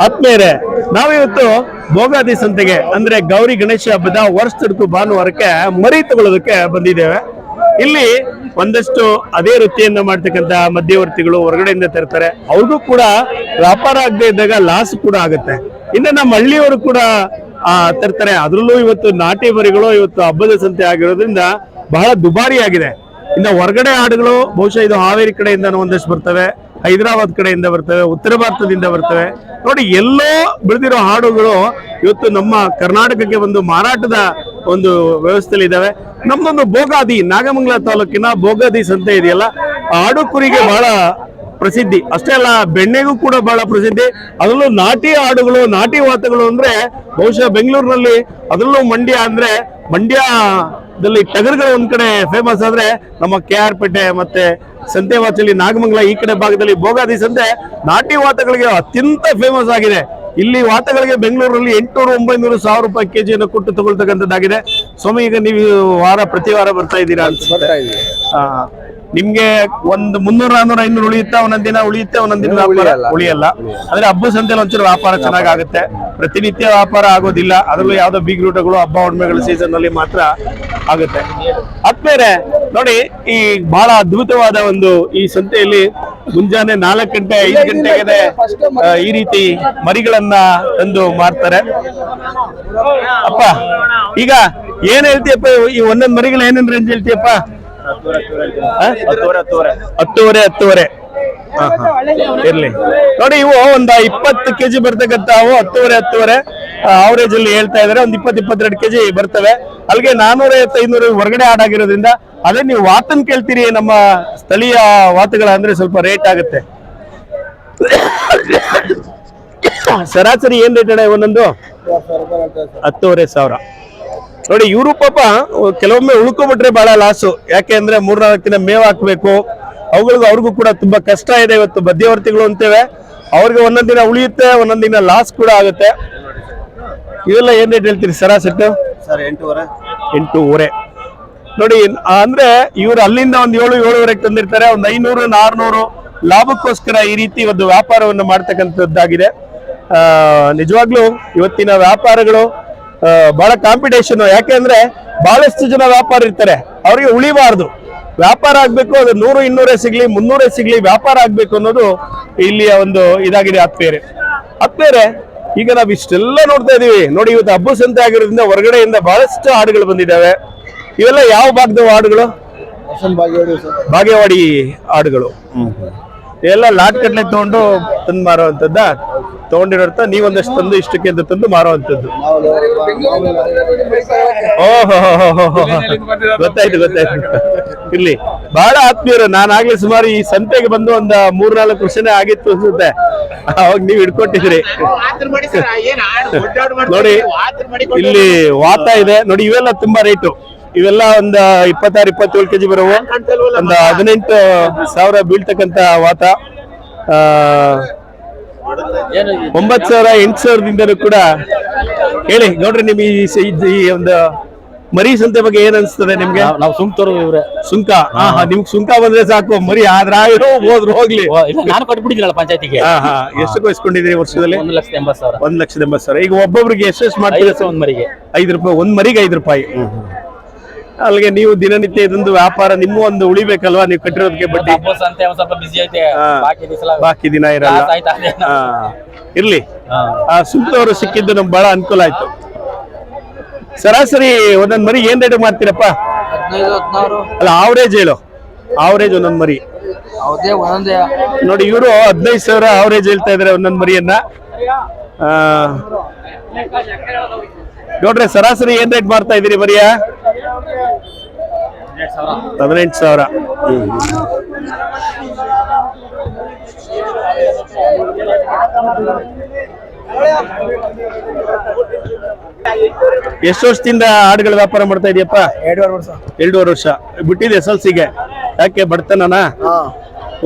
ಆತ್ಮೀಯರೇ, ನಾವಿವತ್ತು ಭೋಗಾದಿ ಸಂತೆಗೆ ಅಂದ್ರೆ ಗೌರಿ ಗಣೇಶ ಹಬ್ಬದ ವರ್ಷದಕ್ಕೂ ಭಾನುವಾರಕ್ಕೆ ಮರಿ ತಗೊಳ್ಳೋದಕ್ಕೆ ಬಂದಿದ್ದೇವೆ. ಇಲ್ಲಿ ಒಂದಷ್ಟು ಅದೇ ವೃತ್ತಿಯನ್ನ ಮಾಡ್ತಕ್ಕಂತ ಮಧ್ಯವರ್ತಿಗಳು ಹೊರಗಡೆಯಿಂದ ತರ್ತಾರೆ. ಅವ್ರಿಗೂ ಕೂಡ ವ್ಯಾಪಾರ ಆಗದೆ ಇದ್ದಾಗ ಲಾಸ್ ಕೂಡ ಆಗುತ್ತೆ. ಇನ್ನು ನಮ್ಮ ಹಳ್ಳಿಯವರು ಕೂಡ, ಆ, ತರ್ತಾರೆ. ಅದರಲ್ಲೂ ಇವತ್ತು ನಾಟಿ ಮರಿಗಳು ಇವತ್ತು ಹಬ್ಬದ ಸಂತೆ ಆಗಿರೋದ್ರಿಂದ ಬಹಳ ದುಬಾರಿ ಆಗಿದೆ ಇನ್ನು ಹೊರಗಡೆ ಹಾಡುಗಳು ಬಹುಶಃ ಇದು ಹಾವೇರಿ ಕಡೆಯಿಂದ ಒಂದಷ್ಟು ಬರ್ತವೆ. ಹೈದರಾಬಾದ್ ಕಡೆಯಿಂದ ಬರ್ತವೆ, ಉತ್ತರ ಭಾರತದಿಂದ ಬರ್ತವೆ. ನೋಡಿ, ಎಲ್ಲೋ ಬೆಳೆದಿರೋ ಹಾಡುಗಳು ಇವತ್ತು ನಮ್ಮ ಕರ್ನಾಟಕಕ್ಕೆ ಒಂದು ಮಾರಾಟದ ಒಂದು ವ್ಯವಸ್ಥೆಯಲ್ಲಿ ಇದ್ದಾವೆ ನಮ್ದೊಂದು ಭೋಗಾದಿ ನಾಗಮಂಗಲ ತಾಲೂಕಿನ ಭೋಗಾದಿ ಸಂತೆ ಇದೆಯಲ್ಲ ಹಾಡು ಕುರಿಗೆ ಬಹಳ ಪ್ರಸಿದ್ಧಿ. ಅಷ್ಟೇ ಅಲ್ಲ, ಬೆಣ್ಣೆಗೂ ಕೂಡ ಬಹಳ ಪ್ರಸಿದ್ಧಿ. ಅದರಲ್ಲೂ ನಾಟಿ ಹಾಡುಗಳು, ನಾಟಿ ವಾತಗಳು ಅಂದ್ರೆ ಬಹುಶಃ ಬೆಂಗಳೂರಿನಲ್ಲಿ, ಅದರಲ್ಲೂ ಮಂಡ್ಯ ಅಂದ್ರೆ ಮಂಡ್ಯದಲ್ಲಿ ಟಗರುಗಳು ಒಂದ್ ಕಡೆ ಫೇಮಸ್ ಆದ್ರೆ ನಮ್ಮ ಕೆ ಆರ್ ಪೇಟೆ ಮತ್ತೆ ಸಂತೆವಾಚಲಿ ನಾಗಮಂಗಲ ಈ ಕಡೆ ಭಾಗದಲ್ಲಿ ಭೋಗಾದಿ ಸಂತೆ ನಾಟಿ ವಾತಗಳಿಗೆ ಅತ್ಯಂತ ಫೇಮಸ್ ಆಗಿದೆ. ಇಲ್ಲಿ ವಾತಗಳಿಗೆ ಬೆಂಗಳೂರಲ್ಲಿ ಎಂಟುನೂರು ಒಂಬೈನೂರು ಸಾವಿರ ರೂಪಾಯಿ ಕೆಜಿಯನ್ನು ಕೊಟ್ಟು ತಗೊಳ್ತಕ್ಕಂಥದ್ದಾಗಿದೆ. ಸ್ವಾಮಿ ಈಗ ನೀವು ವಾರ ಪ್ರತಿ ವಾರ ಬರ್ತಾ ಇದ್ದೀರಾ ಅಂತ ಬರ್ತಾ ಇದೀವಿ ಆ, ನಿಮ್ಗೆ ಒಂದು ಮುನ್ನೂರ ನಾನೂರ ಐನೂರು ಉಳಿಯುತ್ತೆ? ಒಂದೊಂದ್ ದಿನ ಉಳಿಯುತ್ತೆ ಒಂದೊಂದ್ ದಿನ ಉಳಿಯಲ್ಲ. ಅಂದ್ರೆ ಹಬ್ಬ ಸಂತೆಯಲ್ಲಿ ಒಂಚೂರು ವ್ಯಾಪಾರ ಚೆನ್ನಾಗಾಗುತ್ತೆ. ಪ್ರತಿನಿತ್ಯ ವ್ಯಾಪಾರ ಆಗೋದಿಲ್ಲ. ಅದರಲ್ಲೂ ಯಾವ್ದೋ ಬೀಗ್ರೂಟಗಳು ಹಬ್ಬ ಹುಣ್ಮೆಗಳ ಸೀಸನ್ ಅಲ್ಲಿ ಮಾತ್ರ ಆಗುತ್ತೆ. ಆದ್ಮೇಲೆ ನೋಡಿ, ಈ ಬಹಳ ಅದ್ಭುತವಾದ ಒಂದು ಈ ಸಂತೆಯಲ್ಲಿ ಮುಂಜಾನೆ ನಾಲ್ಕು ಗಂಟೆ, ಐದು ಗಂಟೆಗೆ ಈ ರೀತಿ ಮರಿಗಳನ್ನ ತಂದು ಮಾರ್ತಾರೆ. ಅಪ್ಪ, ಈಗ ಏನ್ ಹೇಳ್ತೀಯಪ್ಪ ಈ ಒಂದೊಂದ್ ಮರಿಗಳು ಏನೇನ್ ರೇಂಜ್ ಹೇಳ್ತೀಯಪ್ಪ? ಹತ್ತುವರೆ ಹತ್ತುವರೆ. ಇರ್ಲಿ. ನೋಡಿ, ಇವು ಒಂದ್ ಇಪ್ಪತ್ತು ಕೆಜಿ ಬರ್ತಕ್ಕಂತಾವು ಹತ್ತುವರೆ ಹತ್ತುವರೆ. ಅವರೇಜ್ ಅಲ್ಲಿ ಹೇಳ್ತಾ ಇದಾರೆ ಒಂದ್ ಇಪ್ಪತ್ ಇಪ್ಪತ್ತೆರಡು ಕೆಜಿ ಬರ್ತವೆ. ಅಲ್ಲಿಗೆ ನಾನೂರ ಐನೂರು ಹೊರಗಡೆ ಆಡಾಗಿರೋದ್ರಿಂದ ಅದೇ ನೀವು ವಾತನ್ ಕೇಳ್ತೀರಿ ನಮ್ಮ ಸ್ಥಳೀಯ ವಾತಗಳ ಅಂದ್ರೆ ಸ್ವಲ್ಪ ರೇಟ್ ಆಗುತ್ತೆ. ಸರಾಸರಿ ಏನ್ ರೇಟ್ ಅಣ್ಣ ಒಂದೊಂದು? ಹತ್ತುವರೆ ಸಾವಿರ. ನೋಡಿ, ಇವರು ಪಾಪ ಕೆಲವೊಮ್ಮೆ ಉಳ್ಕೊಬಿಟ್ರೆ ಬಹಳ ಲಾಸು ಯಾಕೆ ಅಂದ್ರೆ ಮೂರ್ನಾಲ್ಕು ದಿನ ಮೇವ್ ಹಾಕ್ಬೇಕು. ಅವುಗಳಿಗೂ, ಅವ್ರಿಗೂ ಕೂಡ ತುಂಬಾ ಕಷ್ಟ ಇದೆ ಇವತ್ತು ಮಧ್ಯವರ್ತಿಗಳು ಅಂತೇವೆ. ಅವ್ರಿಗೆ ಒಂದೊಂದ್ ದಿನ ಉಳಿಯುತ್ತೆ, ಒಂದೊಂದ್ ದಿನ ಲಾಸ್ ಕೂಡ ಆಗುತ್ತೆ. ಇವೆಲ್ಲ ಏನ್ ರೇಟ್ ಹೇಳ್ತೀರಿ ಸರ್ ಎಂಟೂವರೆ. ಎಂಟೂವರೆ. ನೋಡಿ ಅಂದ್ರೆ ಇವರು ಅಲ್ಲಿಂದ ಒಂದ್ ಏಳು ಏಳುವರೆಗೆ ತಂದಿರ್ತಾರೆ ಒಂದ್ ಐನೂರು ಆರ್ನೂರು ಲಾಭಕ್ಕೋಸ್ಕರ ಈ ರೀತಿ ಒಂದು ವ್ಯಾಪಾರವನ್ನು ಮಾಡ್ತಕ್ಕಂಥದ್ದಾಗಿದೆ. ಆ, ನಿಜವಾಗ್ಲೂ ಇವತ್ತಿನ ವ್ಯಾಪಾರಗಳು ಬಹಳ ಕಾಂಪಿಟೇಷನ್ ಯಾಕೆಂದ್ರೆ ಬಹಳಷ್ಟು ಜನ ವ್ಯಾಪಾರ ಇರ್ತಾರೆ. ಅವರಿಗೆ ಉಳಿಬಾರ್ದು. ವ್ಯಾಪಾರ ಆಗ್ಬೇಕು ಅದು ನೂರು ಇನ್ನೂರೇ ಸಿಗ್ಲಿ ಮುನ್ನೂರೇ ಸಿಗ್ಲಿ ವ್ಯಾಪಾರ ಆಗ್ಬೇಕು ಅನ್ನೋದು ಇಲ್ಲಿಯ ಒಂದು ಇದಾಗಿದೆ ಆತ್ಮೀಯರೇ. ಆತ್ಮೀಯರೇ ಈಗ ನಾವು ಇಷ್ಟೆಲ್ಲ ನೋಡ್ತಾ ಇದೀವಿ. ನೋಡಿ ಇವತ್ತು ಹಬ್ಬ ಸಂತೆ ಆಗಿರೋದ್ರಿಂದ ಹೊರಗಡೆಯಿಂದ ಬಹಳಷ್ಟು ಹಾಡುಗಳು ಬಂದಿದ್ದಾವೆ. ಇವೆಲ್ಲ ಯಾವ ಭಾಗದ ಹಾಡುಗಳು? ಬಾಗೇವಾಡಿ ಹಾಡುಗಳು. ಎಲ್ಲ ಲಾಟ್ ಕಟ್ಲೆ ತಗೊಂಡು ತಂದು ಮಾರುವಂತದ್ದ ತಗೊಂಡಿರೋಂಥ ನೀವೊಂದಷ್ಟು ತಂದು ಇಷ್ಟಕ್ಕೆ ಅಂತ ತಂದು ಮಾರುವಂತದ್ದು ಓಹೋ ಗೊತ್ತಾಯ್ತು ಗೊತ್ತಾಯ್ತು. ಇಲ್ಲಿ ಬಹಳ ಆತ್ಮೀಯರು ನಾನು ಆಗಲೇ ಸುಮಾರು ಈ ಸಂತೆಗೆ ಬಂದು ಒಂದ್ ಮೂರ್ನಾಲ್ಕು ವರ್ಷನೇ ಆಗಿತ್ತು ಅನ್ಸುತ್ತೆ. ಅವಾಗ ನೀವ್ ಹಿಡ್ಕೊಟ್ಟಿದ್ರಿ. ನೋಡಿ ಇಲ್ಲಿ ವಾತ ಇದೆ. ನೋಡಿ ಇವೆಲ್ಲ ತುಂಬಾ ರೇಟು ಇವೆಲ್ಲ ಒಂದ್ ಇಪ್ಪತ್ತಾರು ಇಪ್ಪತ್ತೇಳು ಕೆಜಿ ಬರುವ. ಒಂದು ಹದಿನೆಂಟು ಸಾವಿರ ಬೀಳ್ತಕ್ಕಂತ ವಾತ. ಆ, ಒಂಬತ್ತು ಸಾವಿರ ಎಂಟು ಸಾವಿರದಿಂದಲೂ ಕೂಡ ಹೇಳಿ ನೋಡ್ರಿ ನಿಮ್ ಈ ಒಂದು ಮರಿ ಸಂತೆ ಬಗ್ಗೆ ಏನ್ ಅನ್ಸ್ತದೆ ನಿಮ್ಗೆ? ನಾವು ಸುಮ್ತರು ಇವ್ರೆ. ಸುಂಕ? ಹಾ ಹಾ. ನಿಮ್ಗೆ ಸುಂಕ ಬಂದ್ರೆ ಸಾಕು ಮರಿ ಆದ್ರಾಗಿರೋ ಹೋದ್ರು ಹೋಗ್ಲಿ. ನಾನು ಕೊಟ್ಬಿಟ್ಟಿದ್ರಲ್ಲ ಪಂಚಾಯತಿಗೆ. ಎಷ್ಟು ವಹಿಸ್ಕೊಂಡಿದ್ರಿ ವರ್ಷದಲ್ಲಿ? ಒಂದ್ ಲಕ್ಷದ ಎಂಬತ್ ಸಾವಿರ. ಒಂದ್ ಲಕ್ಷದ ಎಂಬತ್ ಸಾವಿರ. ಈಗ ಒಬ್ಬೊಬ್ರಿಗೆ ಎಷ್ಟು ಮಾಡ್ತೀರಿ ಒಂದ್ ಮರಿಗೆ. ಐದು ರೂಪಾಯಿ ಒಂದ್ ಮರಿಗೆ ಐದು ರೂಪಾಯಿ. ಅಲ್ಲಿಗೆ ನೀವು ದಿನನಿತ್ಯ ಇದೊಂದು ವ್ಯಾಪಾರ ನಿಮ್ಮ ಒಂದು ಉಳಿಬೇಕಲ್ವಾ ನೀವು ಕಟ್ಟಿರೋದಕ್ಕೆ ಬಡ್ಡಿ. ಬಾಕಿ ದಿನ ಇರಲ್ಲ. ಹಾ. ಇರ್ಲಿ. ಆ ಸುತ್ತವರು ಸಿಕ್ಕಿದ್ದು ನಮ್ಗೆ ಬಹಳ ಅನುಕೂಲ ಆಯ್ತು. ಸರಾಸರಿ ಒಂದೊಂದ್ ಮರಿ ಏನ್ ರೇಟ್ ಮಾಡ್ತೀರಪ್ಪ? ಅಲ್ಲ ಆವರೇಜ್ ಹೇಳು. ಆವರೇಜ್ ಒಂದೊಂದ್ ಮರಿ. ನೋಡಿ ಇವರು ಹದಿನೈದು ಸಾವಿರ ಆವರೇಜ್ ಹೇಳ್ತಾ ಇದಾರೆ ಒಂದೊಂದ್ ಮರಿಯನ್ನ. ನೋಡ್ರಿ ಸರಾಸರಿ ಏನ್ ರೇಟ್ ಮಾಡ್ತಾ ಇದೀರಿ ಮರಿಯ? ಹದಿನೆಂಟು ಸಾವಿರ. ಎಷ್ಟು ವರ್ಷದಿಂದ ಹಾಡುಗಳ ವ್ಯಾಪಾರ ಮಾಡ್ತಾ ಇದೆಯಪ್ಪ? ಎರಡೂವರೆ ವರ್ಷ. ಎರಡೂವರೆ ವರ್ಷ. ಬಿಟ್ಟಿದೆ ಎಸ್ ಎಲ್ ಸಿಗೆ? ಯಾಕೆ ಬಡ್ತಾನ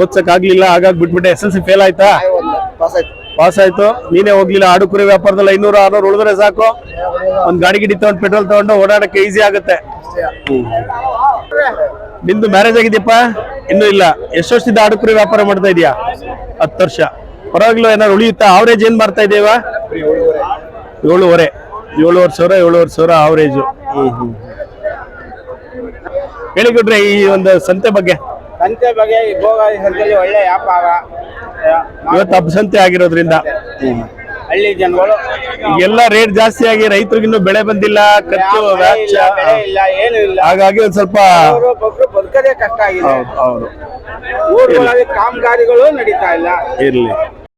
ಓದ್ಸಕ್ ಆಗ್ಲಿಲ್ಲ ಹಾಗಾಗಿ ಬಿಟ್ಬಿಟ್ಟೆ. ಎಸ್ ಎಲ್ ಸಿ ಫೇಲ್ ಆಯ್ತಾ? ಪಾಸ್ ಆಯ್ತು. ಪಾಸ್ ಆಯ್ತು. ನೀನೇ ಹೋಗ್ಲಿಲ್ಲ ಆಡು ಕುರಿ ವ್ಯಾಪಾರದಲ್ಲಿ ಐನೂರು ಆರ್ನೂರು ಉಳಿದ್ರೆ ಸಾಕು. ಒಂದ್ ಗಾಡಿ ಗಿಡಿ ತಗೊಂಡು ಪೆಟ್ರೋಲ್ ತಗೊಂಡು ಓಡಾಡಕ್ಕೆ ಈಸಿ ಆಗುತ್ತೆ. ನಿಂದು ಮ್ಯಾರೇಜ್ ಆಗಿದ್ಯಪ್ಪ? ಇನ್ನೂ ಇಲ್ಲ. ಎಷ್ಟು ವರ್ಷದಿಂದ ಆಡುಪುರಿ ವ್ಯಾಪಾರ ಮಾಡ್ತಾ ಇದೀಯಾ? ಹತ್ತು ವರ್ಷ. ಪರವಾಗಿಲ್ಲ ಏನಾದ್ರು ಉಳಿಯುತ್ತಾ? ಅವರೇಜ್ ಏನ್ ಮಾಡ್ತಾ ಇದ್ದೇವ? ಏಳುವರೆ. ಏಳುವರೆ ಸಾವಿರ ಏಳುವರೆ ಸಾವಿರ ಅವರೇಜು ಹೇಳಿ ಕೊಡ್ರಿ ಈ ಒಂದು ಸಂತೆ ಬಗ್ಗೆ. ಸಂತೆ ಬಗ್ಗೆ ಈ ಭೋಗಾದಿ ಸಂತೆಯಲ್ಲಿ ಒಳ್ಳೆ ವ್ಯಾಪಾರ. ಇವತ್ತು ಹಬ್ಬ ಸಂತೆ ಆಗಿರೋದ್ರಿಂದ. ಹಳ್ಳಿ ಜನಗಳು. ಎಲ್ಲ ರೇಟ್ ಜಾಸ್ತಿ ಆಗಿ ರೈತರಿಗಿನ್ನೂ ಬೆಳೆ ಬಂದಿಲ್ಲ ಖರ್ಚು ವೆಚ್ಚ. ಇಲ್ಲ ಬೆಳೆ ಇಲ್ಲ ಏನು ಇಲ್ಲ. ಹಾಗಾಗಿ ಒಂದ್ ಸ್ವಲ್ಪ ಅವರು ಬದುಕದೇ ಕಷ್ಟ ಆಗಿದೆ. ಹೌದು ಹೌದು. ಕಾಮಗಾರಿಗಳು ನಡೀತಾ ಇಲ್ಲ. ಇರ್ಲಿ.